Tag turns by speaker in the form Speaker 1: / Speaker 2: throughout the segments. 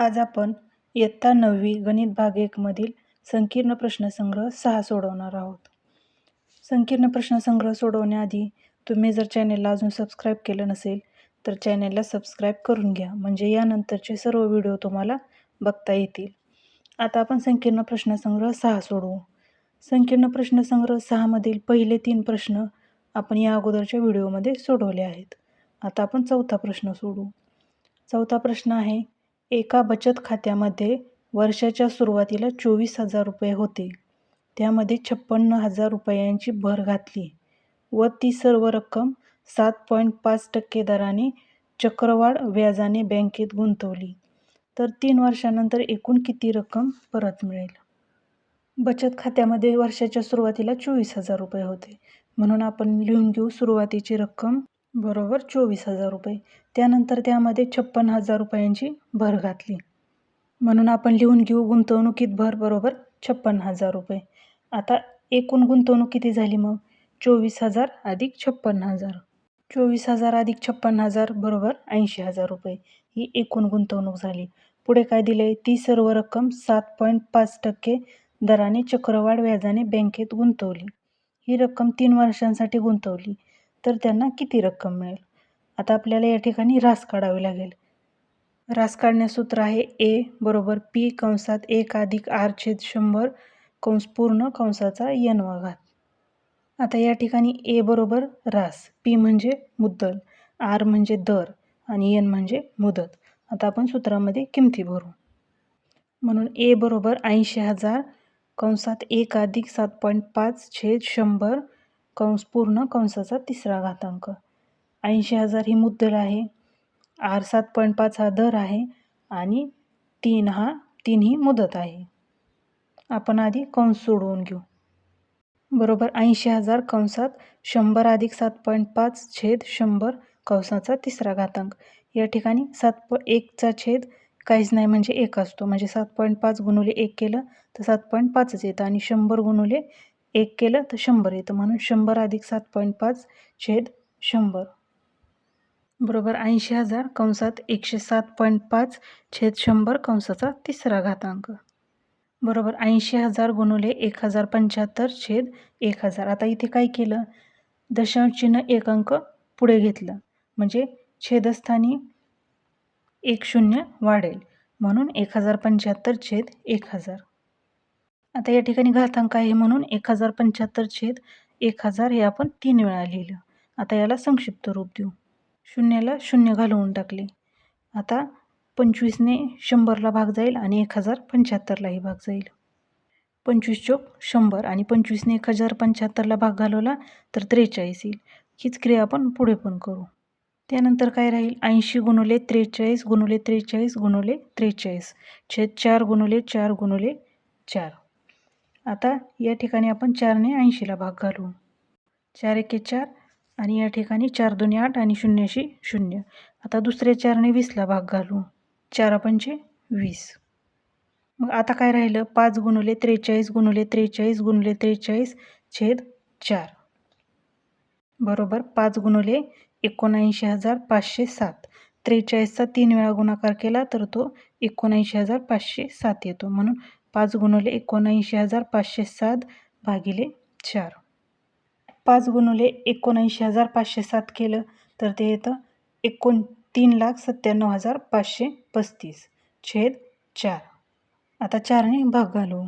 Speaker 1: आज आपण इयत्ता नववी गणित भाग एकमधील संकीर्ण प्रश्नसंग्रह सहा सोडवणार आहोत. संकीर्ण प्रश्नसंग्रह सोडवण्याआधी तुम्ही जर चॅनेलला अजून सबस्क्राईब केलं नसेल तर चॅनेलला सबस्क्राईब करून घ्या. म्हणजे यानंतरचे सर्व व्हिडिओ तुम्हाला बघता येतील. आता आपण संकीर्ण प्रश्नसंग्रह सहा सोडवू. संकीर्ण प्रश्नसंग्रह सहामधील पहिले तीन प्रश्न आपण या अगोदरच्या व्हिडिओमध्ये सोडवले आहेत. आता आपण चौथा प्रश्न सोडू. चौथा प्रश्न आहे एका बचत खात्यामध्ये वर्षाच्या सुरुवातीला चोवीस हजार रुपये होते. त्यामध्ये छप्पन्न हजार रुपयांची भर घातली व ती सर्व रक्कम सात पॉईंट पाच टक्के दराने चक्रवाढ व्याजाने बँकेत गुंतवली. तर तीन वर्षानंतर एकूण किती रक्कम परत मिळेल? बचत खात्यामध्ये वर्षाच्या सुरुवातीला चोवीस हजार रुपये होते. म्हणून आपण लिहून घेऊ सुरुवातीची रक्कम बरोबर चोवीस हजार रुपये. त्यानंतर त्यामध्ये छप्पन हजार रुपयांची भर घातली. म्हणून आपण लिहून घेऊ गुंतवणुकीत भर बरोबर छप्पन हजार रुपये. आता एकूण गुंतवणूक किती झाली मग? चोवीस हजार अधिक छप्पन हजार. चोवीस हजार अधिक छप्पन हजार बरोबर ऐंशी हजार रुपये. ही एकूण गुंतवणूक झाली. पुढे काय दिले ती सर्व रक्कम सात पॉईंट पाच टक्के दराने चक्रवाढ व्याजाने बँकेत गुंतवली. ही रक्कम तीन वर्षांसाठी गुंतवली. तर त्यांना किती रक्कम मिळेल? आता आपल्याला या ठिकाणी रास काढावी लागेल. रास काढण्यास सूत्र आहे ए बरोबर पी कंसात एक अधिक आर छेद शंभर कंस पूर्ण कंसाचा यनवा घात आता या ठिकाणी ए बरोबर रास. पी म्हणजे मुद्दल. आर म्हणजे दर आणि एन म्हणजे मुदत. आता आपण सूत्रामध्ये किमती भरू. म्हणून ए बरोबर ऐंशी हजार कंसात एक अधिक सात पॉईंट पाच छेद शंभर कंस पूर्ण कंसाचा तिसरा घातांक. ऐंशी हजार ही मुद्दल आहे. आर सात पॉईंट पाच हा दर आहे आणि तीन हा तीन ही मुदत आहे. आपण आधी कंस सोडवून घेऊ. बरोबर ऐंशी हजार कंसात शंभर अधिक सात पॉईंट पाच छेद शंभर कंसाचा तिसरा घातांक. या ठिकाणी सात प एकचा छेद काहीच नाही म्हणजे एक असतो. म्हणजे सात पॉईंट पाच गुणुले एक केलं तर सात पॉईंट पाचच येतं आणि शंभर गुणुले एक केलं तर शंभर येतं म्हणून शंभर अधिक सात पॉईंट पाच छेद शंभर. बरोबर ऐंशी हजार कंसात एकशे सात पॉईंट पाच छेद शंभर कंसाचा तिसरा घातांक. बरोबर ऐंशी हजार गुणुले एक हजार पंच्याहत्तर छेद एक हजार. आता इथे काय केलं? दशांश चिन्ह एक अंक पुढे घेतलं. म्हणजे छेदस्थानी एक शून्य वाढेल. म्हणून एक हजार पंच्याहत्तर छेद एक हजार. आता या ठिकाणी घातांक आहे म्हणून एक हजार पंच्याहत्तर छेद एक हजार हे आपण तीन वेळा लिहिलं. आता याला संक्षिप्त रूप देऊ. शून्याला शून्य घालवून टाकले. आता पंचवीसने शंभरला भाग जाईल आणि एक हजार पंच्याहत्तरलाही भाग जाईल. पंचवीस चोक शंभर आणि पंचवीसने एक हजार पंच्याहत्तरला भाग घालवला तर त्रेचाळीस येईल. हीच क्रिया आपण पुढे पण करू. त्यानंतर काय राहील? ऐंशी गुणुले त्रेचाळीस गुणुले त्रेचाळीस गुणुले त्रेचाळीस. छेद चार गुणुले चार गुणुले चार. आता या ठिकाणी आपण चारने ऐंशीला भाग घालू. चार एके चार आणि या ठिकाणी चार दोन्ही आठ आणि शून्यशी शून्य. आता दुसऱ्या चारने वीसला भाग घालू. चार पंचे वीस. मग आता काय राहिलं? पाच गुणुले त्रेचाळीस गुणुले त्रेचाळीस गुणुले त्रेचाळीस छेद चार. बरोबर पाच गुणुले एकोणऐंशी हजार पाचशे सात. त्रेचाळीसचा तीन वेळा गुणाकार केला तर तो एकोणऐंशी हजार पाचशे सात येतो. म्हणून पाच गुणुले एकोणऐंशी हजार पाचशे सात भागिले चार. पाच गुणुले एकोणऐंशी हजार पाचशे सात केलं तर ते येतं एकोण तीन लाख सत्त्याण्णव हजार पाचशे पस्तीस छेद चार. आता चारने भाग घालवू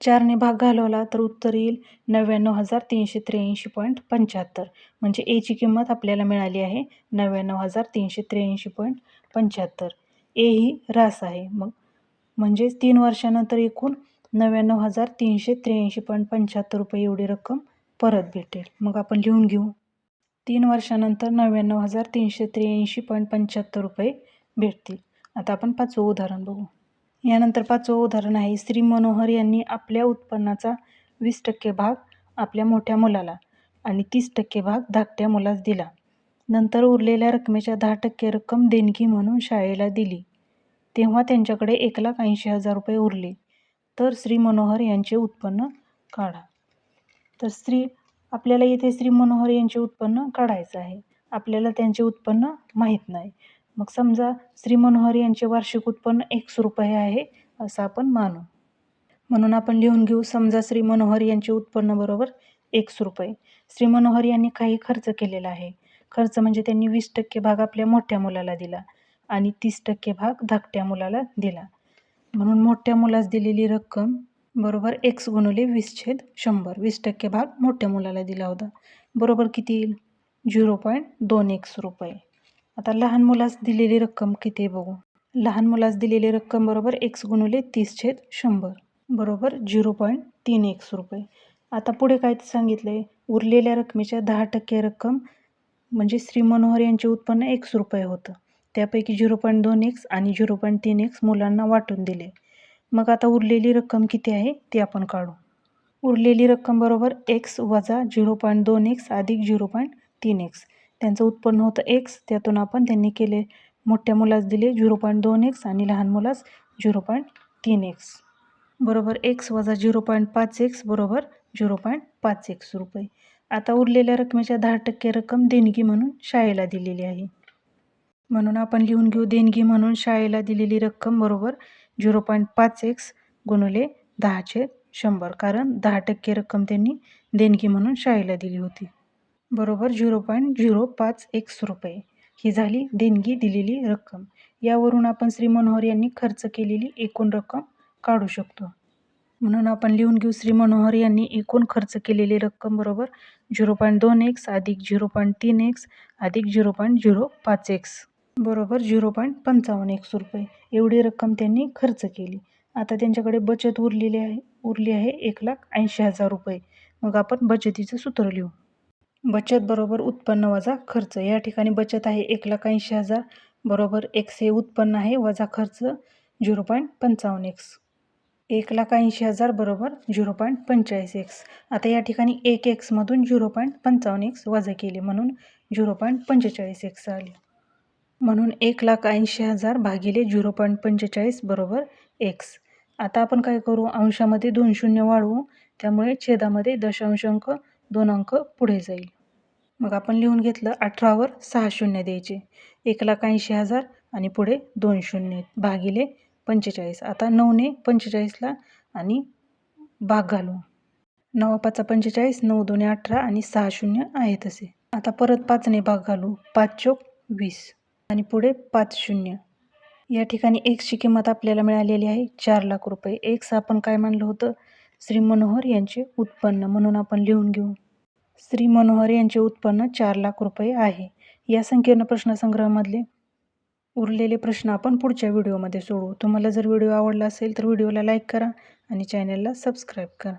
Speaker 1: चारने भाग घालवला तर उत्तर येईल नव्याण्णव हजार तीनशे त्र्याऐंशी पॉईंट पंच्याहत्तर. म्हणजे एची किंमत आपल्याला मिळाली आहे नव्याण्णव हजार तीनशे त्र्याऐंशी पॉईंट पंच्याहत्तर. ए ही रास आहे. मग म्हणजेच तीन वर्षानंतर एकूण नव्याण्णव हजार तीनशे त्र्याऐंशी पॉईंट पंच्याहत्तर रुपये एवढी रक्कम परत भेटेल. मग आपण लिहून घेऊ. तीन वर्षानंतर नव्याण्णव हजार तीनशे त्र्याऐंशी पॉईंट पंच्याहत्तर रुपये भेटतील. आता आपण पाचवं उदाहरण बघू. यानंतर पाचवं उदाहरण आहे श्री मनोहर यांनी आपल्या उत्पन्नाचा वीस टक्के भाग आपल्या मोठ्या मुलाला आणि तीस टक्के भाग धाकट्या मुलास दिला. नंतर उरलेल्या रकमेच्या दहा टक्के रक्कम देणगी म्हणून शाळेला दिली. तेव्हा त्यांच्याकडे एक लाख ऐंशी हजार रुपये उरले. तर श्री मनोहर यांचे उत्पन्न काढा. तर श्री आपल्याला येथे श्री मनोहर यांचे उत्पन्न काढायचं आहे. आपल्याला त्यांचे उत्पन्न माहीत नाही. मग समजा श्री मनोहर यांचे वार्षिक उत्पन्न एकशे रुपये आहे असं आपण मानू. म्हणून आपण लिहून घेऊ समजा श्री मनोहर यांचे उत्पन्न बरोबर एकशे रुपये. श्री मनोहर यांनी काही खर्च केलेला आहे. खर्च म्हणजे त्यांनी वीस टक्के भाग आपल्या मोठ्या मुलाला दिला. आणि तीस टक्के भाग धाकट्या मुलाला दिला. म्हणून मोठ्या मुलास दिलेली रक्कम बरोबर एक्स गुणले वीस छेद शंभर. वीस टक्के भाग मोठ्या मुलाला दिला होता. बरोबर किती येईल? झिरो पॉईंट दोन एक्स रुपये. आता लहान मुलास दिलेली रक्कम किती बघू? लहान मुलास दिलेली रक्कम बरोबर एक्स गुणुले तीस छेद शंभर. बरोबर झिरो पॉईंट तीन एक्स रुपये. आता पुढे काय सांगितलं आहे उरलेल्या रकमेच्या दहा टक्के रक्कम म्हणजे श्री मनोहर यांचे उत्पन्न एक्स रुपये होतं. त्यापैकी झिरो पॉईंट दोन एक्स आणि झिरो पॉईंट तीन एक्स मुलांना वाटून दिले. मग आता उरलेली रक्कम किती आहे ती आपण काढू. उरलेली रक्कम बरोबर एक्स वजा झिरो पॉईंट दोन एक्स अधिक झिरो पॉईंट तीन एक्स त्यांचं उत्पन्न होतं एक्स त्यातून आपण त्यांनी केले मोठ्या मुलास दिले झिरो पॉईंट दोन एक्स आणि लहान मुलास झिरो पॉईंट तीन एक्स बरोबर एक्स वजा झिरो पॉईंट पाच एक्स बरोबर झिरो पॉईंट पाच एक्स रुपये. आता उरलेल्या रकमेच्या दहा टक्के रक्कम देणगी म्हणून शाळेला दिलेली आहे. म्हणून आपण लिहून घेऊ देणगी म्हणून शाळेला दिलेली रक्कम बरोबर झिरो पॉईंट पाच एक्स गुणले दहाचे शंभर. कारण दहा टक्के रक्कम त्यांनी देणगी म्हणून शाळेला दिली होती. बरोबर झिरो पॉईंट झिरो पाच एक्स रुपये ही झाली देणगी दिलेली रक्कम. यावरून आपण श्री मनोहर यांनी खर्च केलेली एकूण रक्कम काढू शकतो. म्हणून आपण लिहून घेऊ श्री मनोहर यांनी एकूण खर्च केलेली रक्कम बरोबर झिरो पॉईंट दोन एक्स अधिक झिरो पॉईंट तीन एक्स अधिक झिरो पॉईंट झिरो पाच एक्स. बरोबर झिरो पॉईंट पंचावन्न एकशे रुपये. एवढी रक्कम त्यांनी खर्च केली. आता त्यांच्याकडे बचत उरलेली आहे उरली आहे एक लाख ऐंशी हजार रुपये. मग आपण बचतीचं सूत्र लिहू. बचत बरोबर उत्पन्न वजा खर्च. या ठिकाणी बचत आहे एक लाख ऐंशी हजार बरोबर एक्स हे उत्पन्न आहे वजा खर्च झिरो पॉईंट पंचावन्न एक्स एक लाख ऐंशी हजार बरोबर झिरो पॉईंट पंचेचाळीस एक्स आता या ठिकाणी एक एक्समधून झिरो पॉईंट पंचावन्न एक्स वजा केले म्हणून झिरो पॉईंट पंचेचाळीस एक्स आले. म्हणून एक लाख ऐंशी हजार भागिले झिरो पॉईंट पंचेचाळीस बरोबर एक्स आता आपण काय करू? अंशामध्ये दोन शून्य वाढवू. त्यामुळे छेदामध्ये दशांश अंक दोन अंक पुढे जाईल. मग आपण लिहून घेतलं अठरावर सहा शून्य द्यायचे. एक लाख ऐंशी हजार आणि पुढे दोन शून्य भागिले पंचेचाळीस. आता नऊने पंचेचाळीसला आणि भाग घालू. नऊ पाचा पंचेचाळीस नऊ दोन्ही अठरा आणि सहा शून्य आहे तसे. आता परत पाचने भाग घालू. पाच चोक वीस. आणि पुढे पाच शून्य. या ठिकाणी एक्सची किंमत आपल्याला मिळालेली आहे चार लाख रुपये. एक्स आपण काय मानलं होतं? श्री मनोहर यांचे उत्पन्न म्हणून आपण लिहून घेऊ. श्री मनोहर यांचे उत्पन्न चार लाख रुपये आहे. या संकीर्ण प्रश्नसंग्रहामधले उरलेले प्रश्न आपण पुढच्या व्हिडिओमध्ये सोडू तुम्हाला जर व्हिडिओ आवडला असेल तर व्हिडिओला लाईक करा आणि चॅनलला सबस्क्राईब करा.